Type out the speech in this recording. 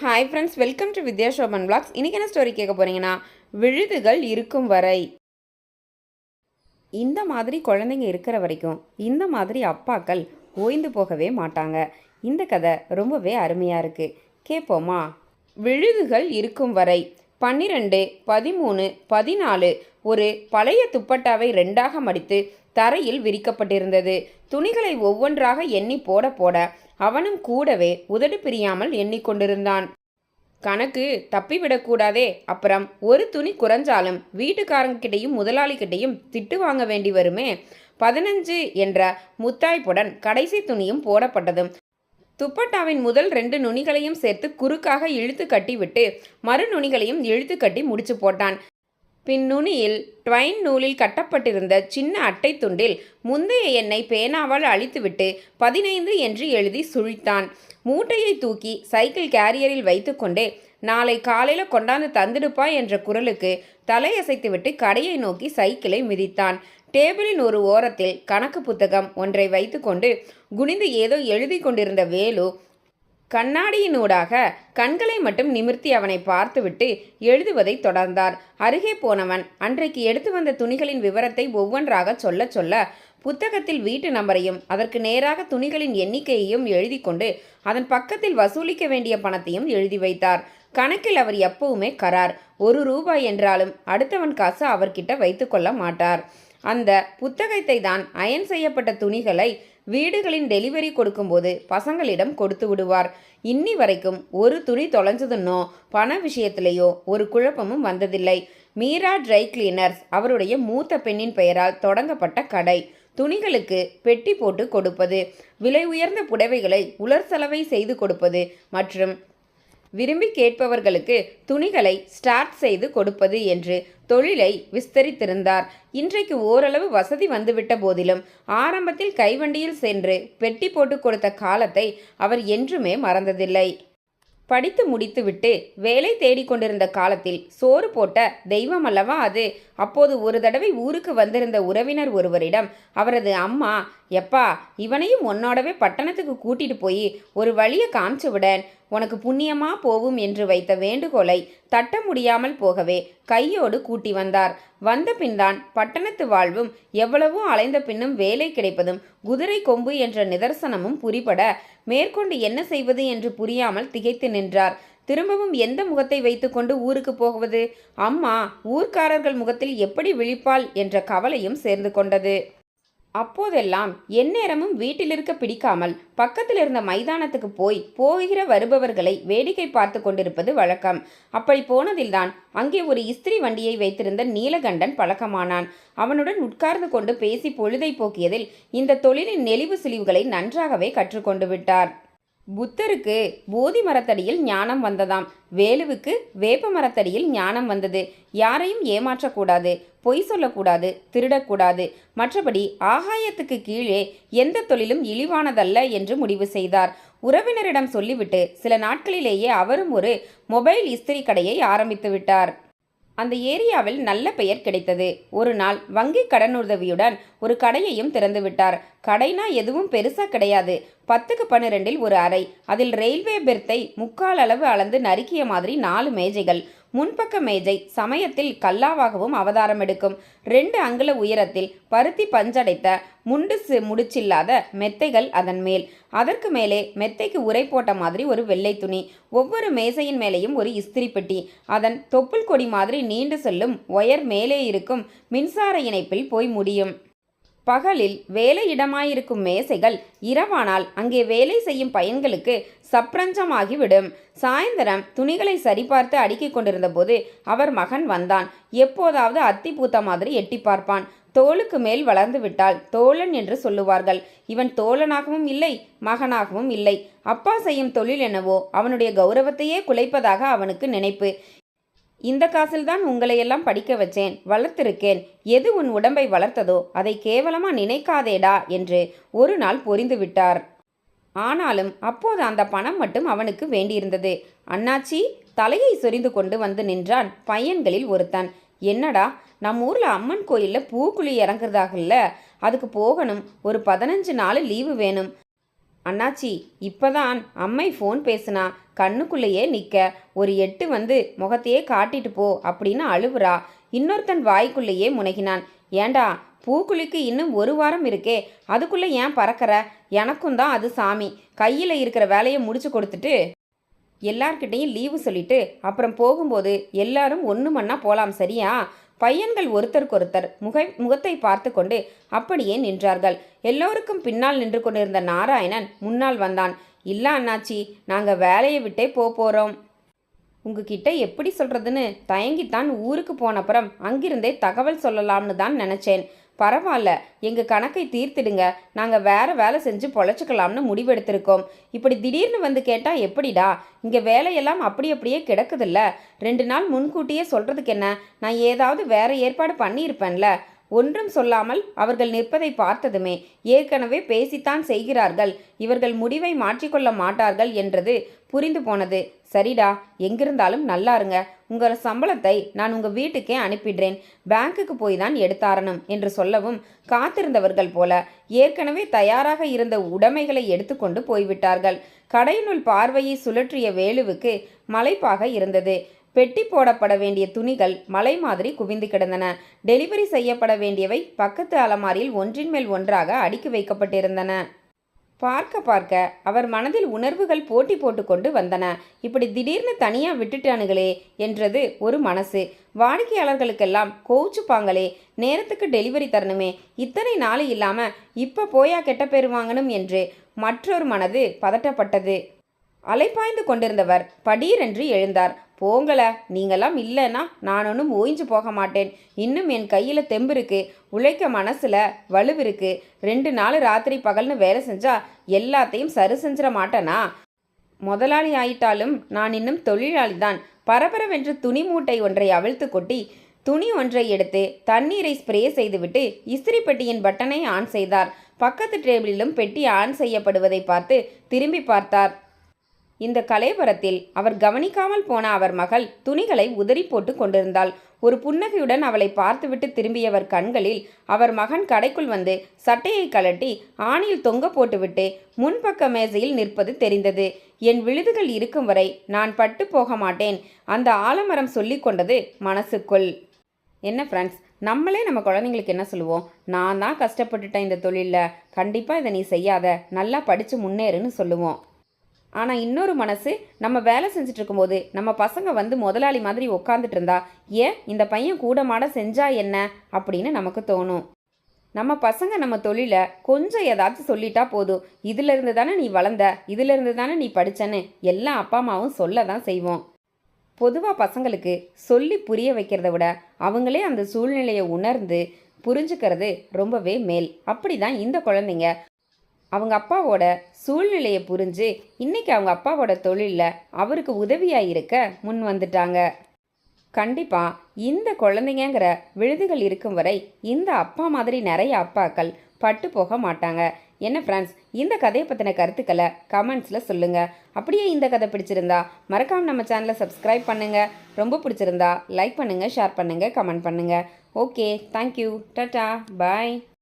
Hi friends welcome to Vidya Shoban blogs இன்றைக்கி என்ன story கேட்க போகிறீங்கன்னா விழுதுகள் இருக்கும் வரை. இந்த மாதிரி குழந்தைங்க இருக்கிற வரைக்கும் இந்த மாதிரி அப்பாக்கள் ஓய்ந்து போகவே மாட்டாங்க. இந்த கதை ரொம்பவே அருமையாக இருக்குது கேட்போமா விழுதுகள் இருக்கும் வரை. பன்னிரெண்டு பதிமூணு பதினாலு ஒரு பழைய துப்பட்டாவை ரெண்டாக மடித்து தரையில் விரிக்கப்பட்டிருந்தது. துணிகளை ஒவ்வொன்றாக எண்ணி போட போட அவனும் கூடவே உதடு பிரியாமல் எண்ணிக்கொண்டிருந்தான் கணக்கு தப்பிவிடக்கூடாதே அப்புறம் ஒரு துணி குறைஞ்சாலும் வீட்டுக்காரங்கிட்டையும் முதலாளிகிட்டையும் திட்டு வாங்க வேண்டி வருமே? பதினஞ்சு என்ற முத்தாய்ப்புடன் கடைசி துணியும் போடப்பட்டதும் துப்பட்டாவின் முதல் ரெண்டு நுனிகளையும் சேர்த்து குறுக்காக இழுத்து கட்டிவிட்டு மறு நுனிகளையும் இழுத்து கட்டி முடிச்சு போட்டான். பின் நுனியில் ட்வைன் நூலில் கட்டப்பட்டிருந்த சின்ன அட்டை துண்டில் முந்தைய எண்ணை பேனாவால் அழித்துவிட்டு பதினைந்து என்று எழுதி சுழித்தான். மூட்டையை தூக்கி சைக்கிள் கேரியரில் வைத்துக்கொண்டே நாளை காலையில் கொண்டாந்து தந்துடுப்பா என்ற குரலுக்கு தலையசைத்துவிட்டு கடையை நோக்கி சைக்கிளை மிதித்தான். டேபிளின் ஒரு ஓரத்தில் கணக்கு புத்தகம் ஒன்றை வைத்துக்கொண்டு குனிந்து ஏதோ எழுதி கொண்டிருந்த வேலு கண்ணாடியினூடாக கண்களை மட்டும் நிமிர்த்தி அவனை பார்த்துவிட்டு எழுதுவதை தொடர்ந்தார். அருகே போனவன் அன்றைக்கு எடுத்து வந்த துணிகளின் விவரத்தை ஒவ்வொன்றாக சொல்ல சொல்ல புத்தகத்தில் வீட்டு நம்பரையும் அதற்கு நேராக துணிகளின் எண்ணிக்கையையும் எழுதி கொண்டு அதன் பக்கத்தில் வசூலிக்க வேண்டிய பணத்தையும் எழுதி வைத்தார். கணக்கில் அவர் எப்பவுமே கரார். ஒரு ரூபாய் என்றாலும் அடுத்தவன் காசு அவர்கிட்ட வைத்துக்கொள்ள மாட்டார். அந்த புத்தகத்தை தான் அயன் செய்யப்பட்ட துணிகளை வீடுகளின் டெலிவரி கொடுக்கும்போது பசங்களிடம் கொடுத்து விடுவார். இன்னி வரைக்கும் ஒரு துணி தொலைஞ்சதுன்னோ பண விஷயத்திலேயோ ஒரு குழப்பமும் வந்ததில்லை. மீரா ட்ரை கிளீனர்ஸ் அவருடைய மூத்த பெண்ணின் பெயரால் தொடங்கப்பட்ட கடை. துணிகளுக்கு பெட்டி போட்டு கொடுப்பது விலை உயர்ந்த புடவைகளை உலர் செலவை செய்து கொடுப்பது மற்றும் விரும்பி கேட்பவர்களுக்கு துணிகளை ஸ்டார்ட் செய்து கொடுப்பது என்று தொழிலை விஸ்தரித்திருந்தார். இன்றைக்கு ஓரளவு வசதி வந்துவிட்ட போதிலும் ஆரம்பத்தில் கைவண்டியில் சென்று பெட்டி போட்டு கொடுத்த காலத்தை அவர் என்றுமே மறந்ததில்லை. படித்து முடித்துவிட்டு வேலை தேடிக்கொண்டிருந்த காலத்தில் சோறு போட்ட தெய்வம் அல்லவா அது? அப்போது ஒரு தடவை ஊருக்கு வந்திருந்த உறவினர் ஒருவரிடம் அவரது அம்மா எப்பா இவனையும் உன்னோடவே பட்டணத்துக்கு கூட்டிட்டு போய் ஒரு வழியை காமிச்சு விடன். உனக்கு புண்ணியமா போவும் என்று வைத்த வேண்டுகோளை தட்ட முடியாமல் போகவே கையோடு கூட்டி வந்தார். வந்த பின்தான் பட்டணத்து வாழ்வும் எவ்வளவோ அலைந்த பின்னும் வேலை கிடைப்பதும் குதிரை கொம்பு என்ற நிதர்சனமும் புரிபட மேற்கொண்டு என்ன செய்வது என்று புரியாமல் திகைத்து நின்றார். திரும்பவும் எந்த முகத்தை வைத்துக்கொண்டு ஊருக்கு போகுவது? அம்மா ஊர்க்காரர்கள் முகத்தில் எப்படி விழிப்பாள் என்ற கவலையும் சேர்ந்து கொண்டது. அப்போதெல்லாம் எந்நேரமும் வீட்டிலிருக்க பிடிக்காமல் பக்கத்தில் இருந்த மைதானத்துக்கு போய் போகிற வருபவர்களை வேடிக்கை பார்த்து கொண்டிருப்பது வழக்கம். அப்படி போனதில்தான் அங்கே ஒரு இஸ்திரி வண்டியை வைத்திருந்த நீலகண்டன் பழக்கமானான். அவனுடன் உட்கார்ந்து கொண்டு பேசி பொழுதை போக்கியதில் இந்த தொழிலின் நெளிவு சிலிவுகளை நன்றாகவே கற்றுக்கொண்டு விட்டார். புத்தருக்கு போதி மரத்தடியில் ஞானம் வந்ததாம். வேலுவுக்கு வேப்ப மரத்தடியில் ஞானம் வந்தது. யாரையும் ஏமாற்றக்கூடாது பொய் சொல்லக்கூடாது திருடக்கூடாது. மற்றபடி ஆகாயத்துக்கு கீழே எந்த தொழிலும் இழிவானதல்ல என்று முடிவு செய்தார். உறவினரிடம் சொல்லிவிட்டு சில நாட்களிலேயே அவரும் ஒரு மொபைல் இஸ்திரி கடையை ஆரம்பித்து விட்டார். அந்த ஏரியாவில் நல்ல பெயர் கிடைத்தது. ஒரு நாள் வங்கி கடனுதவியுடன் ஒரு கடையையும் திறந்துவிட்டார் கடைனா எதுவும் பெருசா கிடையாது. பத்துக்கு பன்னிரெண்டில் ஒரு அறை. அதில் ரயில்வே பெர்த்தை முக்கால் அளவு அளந்து நறுக்கிய மாதிரி நாலு மேஜைகள். முன்பக்க மேஜை சமயத்தில் கல்லாவாகவும் அவதாரம் எடுக்கும். ரெண்டு அங்குல உயரத்தில் பருத்தி பஞ்சடைத்த முண்டு முடிச்சில்லாத மெத்தைகள் அதன் மேல். அதற்கு மேலே மெத்தைக்கு உரை போட்ட மாதிரி ஒரு வெள்ளை துணி. ஒவ்வொரு மேசையின் மேலேயும் ஒரு இஸ்திரி பெட்டி. அதன் தொப்புள் கொடி மாதிரி நீண்டு செல்லும் ஒயர் மேலே இருக்கும் மின்சார இணைப்பில் போய் முடியும். பகலில் வேலையிடமாயிருக்கும் மேசைகள் இரவானால் அங்கே வேலை செய்யும் பையன்களுக்கு சப்ரஞ்சமாகிவிடும். சாயந்தரம் துணிகளை சரிபார்த்து அடுக்கிக் கொண்டிருந்த போது அவர் மகன் வந்தான். எப்போதாவது அத்தி பூத்த மாதிரி எட்டி பார்ப்பான். தோளுக்கு மேல் வளர்ந்து விட்டால் தோழன் என்று சொல்லுவார்கள். இவன் தோழனாகவும் இல்லை மகனாகவும் இல்லை. அப்பா செய்யும் தொழில் என்னவோ அவனுடைய கௌரவத்தையே குலைப்பதாக அவனுக்கு நினைப்பு. இந்த காசில்தான் உங்களையெல்லாம் படிக்க வச்சேன் வளர்த்திருக்கேன். எது உன் உடம்பை வளர்த்ததோ அதை கேவலமா நினைக்காதேடா என்று ஒரு நாள் பொரிந்து விட்டார். ஆனாலும் அப்போது அந்த பணம் மட்டும் அவனுக்கு வேண்டியிருந்தது. அண்ணாச்சி தலையை சொரிந்து கொண்டு வந்து நின்றான் பையன்களில் ஒருத்தன். என்னடா நம்ம ஊரில் அம்மன் கோயிலில் பூக்குழி இறங்குறதாகல்ல? அதுக்கு போகணும் ஒரு பதினஞ்சு நாள் லீவு வேணும். அண்ணாச்சி இப்போதான் அம்மை ஃபோன் பேசுனா கண்ணுக்குள்ளேயே நிற்க ஒரு எட்டு வந்து முகத்தையே காட்டிட்டு போ அப்படின்னு அழுவுறா. இன்னொருத்தன் வாய்க்குள்ளேயே முனகினான். ஏண்டா பூக்குழிக்கு இன்னும் ஒரு வாரம் இருக்கே அதுக்குள்ளே ஏன் பறக்கிற? எனக்கும் தான் அது சாமி. கையில் இருக்கிற வேலையை முடிச்சு கொடுத்துட்டு எல்லார்கிட்டையும் லீவு சொல்லிட்டு அப்புறம் போகும்போது எல்லாரும் ஒன்று மண்ணா போகலாம் சரியா? பையன்கள் ஒருத்தருக்கொருத்தர் முக முகத்தை பார்த்து கொண்டு அப்படியே நின்றார்கள். எல்லோருக்கும் பின்னால் நின்று கொண்டிருந்த நாராயணன் முன்னால் வந்தான். இல்ல அண்ணாச்சி நாங்கள் வேலையை விட்டே போக போகிறோம் உங்ககிட்ட எப்படி சொல்கிறதுன்னு தயங்கித்தான் ஊருக்கு போனப்புறம் அங்கிருந்தே தகவல் சொல்லலாம்னு தான் நினச்சேன். பரவாயில்ல எங்கள் கணக்கை தீர்த்திடுங்க. நாங்கள் வேறு வேலை செஞ்சு பொழைச்சிக்கலாம்னு முடிவெடுத்திருக்கோம். இப்படி திடீர்னு வந்து கேட்டால் எப்படிடா? இங்கே வேலையெல்லாம் அப்படி அப்படியே கிடக்குதுல்ல. ரெண்டு நாள் முன்கூட்டியே சொல்கிறதுக்கு என்ன? நான் ஏதாவது வேறு ஏற்பாடு பண்ணியிருப்பேன்ல. ஒன்றும் சொல்லாமல் அவர்கள் நிற்பதை பார்த்ததுமே. ஏற்கனவே பேசித்தான் செய்கிறார்கள். இவர்கள் முடிவை மாற்றிக்கொள்ள மாட்டார்கள் என்றது புரிந்து போனது. சரிடா எங்கிருந்தாலும் நல்லா இருங்க உங்கள் சம்பளத்தை நான் உங்கள் வீட்டுக்கே அனுப்பிடுறேன். பேங்க்குக்கு போய் தான் எடுத்தாரணும் என்று சொல்லவும் காத்திருந்தவர்கள் போல ஏற்கனவே தயாராக இருந்த உடைமைகளை எடுத்துக்கொண்டு போய்விட்டார்கள். கடையினுள் பார்வையை சுழற்றிய வேலுவுக்கு மலைப்பாக இருந்தது. பெட்டி போடப்பட வேண்டிய துணிகள் மலை மாதிரி குவிந்து கிடந்தன. டெலிவரி செய்யப்பட வேண்டியவை பக்கத்து அலமாரியில் ஒன்றின் மேல் ஒன்றாக அடுக்கி வைக்கப்பட்டிருந்தன. பார்க்க பார்க்க அவர் மனதில் உணர்வுகள் போட்டி போட்டுக்கொண்டு வந்தன. இப்படி திடீர்னு தனியாக விட்டுட்டானுங்களே என்றது ஒரு மனசு. வாடிக்கையாளர்களுக்கெல்லாம் கோவிச்சுப்பாங்களே நேரத்துக்கு டெலிவரி தரணுமே இத்தனை நாள் இல்லாமல் இப்போ போயா கெட்ட பேர் வாங்கணும் என்று மற்றொரு மனது பதட்டப்பட்டது. அலைப்பாய்ந்து கொண்டிருந்தவர் படீரென்று எழுந்தார் போங்கள நீங்களாம் இல்லைன்னா நான் ஒன்றும் ஓய்ஞ்சு போக மாட்டேன். இன்னும் என் கையில் தெம்பு இருக்கு உழைக்க மனசில் வலுவிருக்கு. ரெண்டு நாள் ராத்திரி பகல்னு வேலை செஞ்சா எல்லாத்தையும் சரி செஞ்சிட மாட்டேனா? முதலாளி ஆயிட்டாலும் நான் இன்னும் தொழிலாளி தான் பரபரவென்று துணி மூட்டை ஒன்றை அவிழ்த்து கொட்டி துணி ஒன்றை எடுத்து தண்ணீரை ஸ்ப்ரே செய்துவிட்டு இஸ்திரி பெட்டியின் பட்டனை ஆன் செய்தார். பக்கத்து டேபிளிலும் பெட்டி ஆன் செய்யப்படுவதை பார்த்து திரும்பி பார்த்தார். இந்த கலைவரத்தில் அவர் கவனிக்காமல் போன அவர் மகள் துணிகளை உதறி போட்டு கொண்டிருந்தாள். ஒரு புன்னகையுடன் அவளை பார்த்துவிட்டு திரும்பியவர் கண்களில் அவர் மகன் கடைக்குள் வந்து சட்டையை கழட்டி ஆணியில் தொங்க போட்டுவிட்டு முன்பக்க மேசையில் நிற்பது தெரிந்தது. என் விழுதுகள் இருக்கும் வரை நான் பட்டு போக மாட்டேன். அந்த ஆலமரம் சொல்லி கொண்டது மனசுக்குள். என்ன ஃப்ரெண்ட்ஸ் நம்மளே நம்ம குழந்தைங்களுக்கு என்ன சொல்லுவோம்? நான் தான் கஷ்டப்பட்டுட்டேன் இந்த தொழிலில். கண்டிப்பாக இதை நீ செய்யாத. நல்லா படித்து முன்னேறுன்னு சொல்லுவோம். ஆனால் இன்னொரு மனசு நம்ம வேலை செஞ்சுட்டு இருக்கும்போது நம்ம பசங்க வந்து முதலாளி மாதிரி உட்காந்துட்டு இருந்தா ஏன் இந்த பையன் கூட மாட செஞ்சா என்ன? அப்படின்னு நமக்கு தோணும். நம்ம பசங்க நம்ம தொழிலை கொஞ்சம் ஏதாச்சும் சொல்லிட்டா போதும். இதுல இருந்து தானே நீ வளர்ந்த இதுல இருந்து தானே நீ படித்தன்னு எல்லா அப்பா அம்மாவும் சொல்ல தான் செய்வோம். பொதுவாக பசங்களுக்கு சொல்லி புரிய வைக்கிறத விட அவங்களே அந்த சூழ்நிலையை உணர்ந்து புரிஞ்சுக்கிறது ரொம்பவே மேல். அப்படி தான் இந்த குழந்தைங்க அவங்க அப்பாவோட சூழ்நிலையை புரிஞ்சு இன்னைக்கு அவங்க அப்பாவோட தொழிலில் அவருக்கு உதவியாக இருக்க முன் வந்துட்டாங்க. கண்டிப்பாக இந்த குழந்தைங்கங்கிற விழுதுகள் இருக்கும் வரை இந்த அப்பா மாதிரி நிறைய அப்பாக்கள் பட்டு போக மாட்டாங்க. என்ன ஃப்ரெண்ட்ஸ் இந்த கதையை பற்றின கருத்துக்களை கமெண்ட்ஸில் சொல்லுங்கள் அப்படியே இந்த கதை பிடிச்சிருந்தா மறக்காம நம்ம சேனலை சப்ஸ்கிரைப் பண்ணுங்கள் ரொம்ப பிடிச்சிருந்தா லைக் பண்ணுங்கள் ஷேர் பண்ணுங்கள் கமெண்ட் பண்ணுங்கள் ஓகே தேங்க்யூ டட்டா பாய்